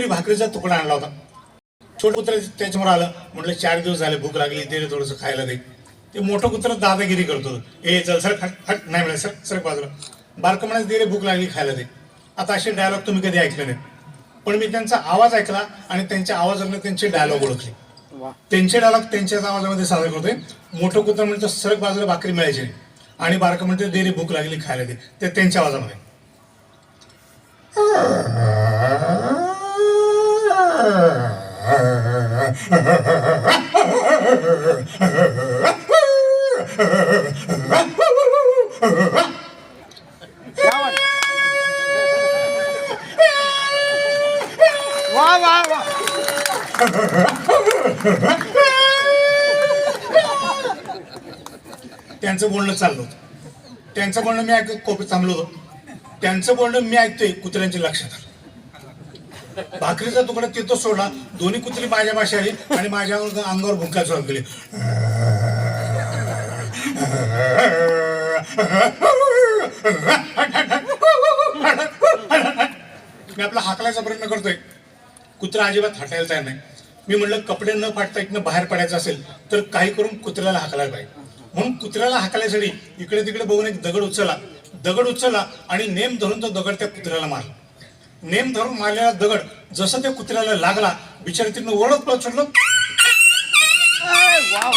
कुणीतरी भाकरीचा तुकडा आणला होता. छोटं कुत्र त्याच्यावर आलं. म्हटलं चार दिवस झाले भूक लागली रे थोडंसं खायला दे. ते मोठं कुत्र दादागिरी करतो. ए चल सर हट हट नाही मिळालं सर सर बाजूला. बारकं म्हणायचं दे रे भूक लागली खायला दे. आता असे डायलॉग तुम्ही कधी ऐकले नाही पण मी त्यांचा आवाज ऐकला आणि त्यांच्या आवाजाने त्यांचे डायलॉग ओळखले. त्यांचे डायलॉग त्यांच्याच आवाजामध्ये सादर करतोय. मोठं कुत्र म्हणतं सरक बाजूला भाकरी मिळायची. आणि बारकं म्हणते दे रे भूक लागली खायला दे. ते त्यांच्या आवाजामध्ये. वा वा वा. त्यांचं बोलणं चाललं होतं. त्यांचं बोलणं मी ऐकत कोपीत थांबलो होतो. त्यांचं बोलणं मी ऐकतोय कुत्र्यांच्या लक्षात आलं. भाकरीचा तुकडा तिथं सोडला. दोन्ही कुत्री माझ्या भाषा आली आणि माझ्या अंगावर भुंका चालू केली मी आपला हाकलायचा प्रयत्न करतोय. कुत्रा अजिबात हटायला तयार नाही. मी म्हणलं कपडे न फाटता इथनं बाहेर पडायचं असेल तर काही करून कुत्र्याला हाकलायला पाहिजे. म्हणून कुत्र्याला हाकलायसाठी इकडे तिकडे बघून एक दगड उचलला. दगड उचलला आणि नेम धरून तो दगड त्या कुत्र्याला मारला. नेम धरून मारलेला दगड जसं त्या कुत्र्याला लागला बिचारी तिनं ओळख पळत सुटलं वा.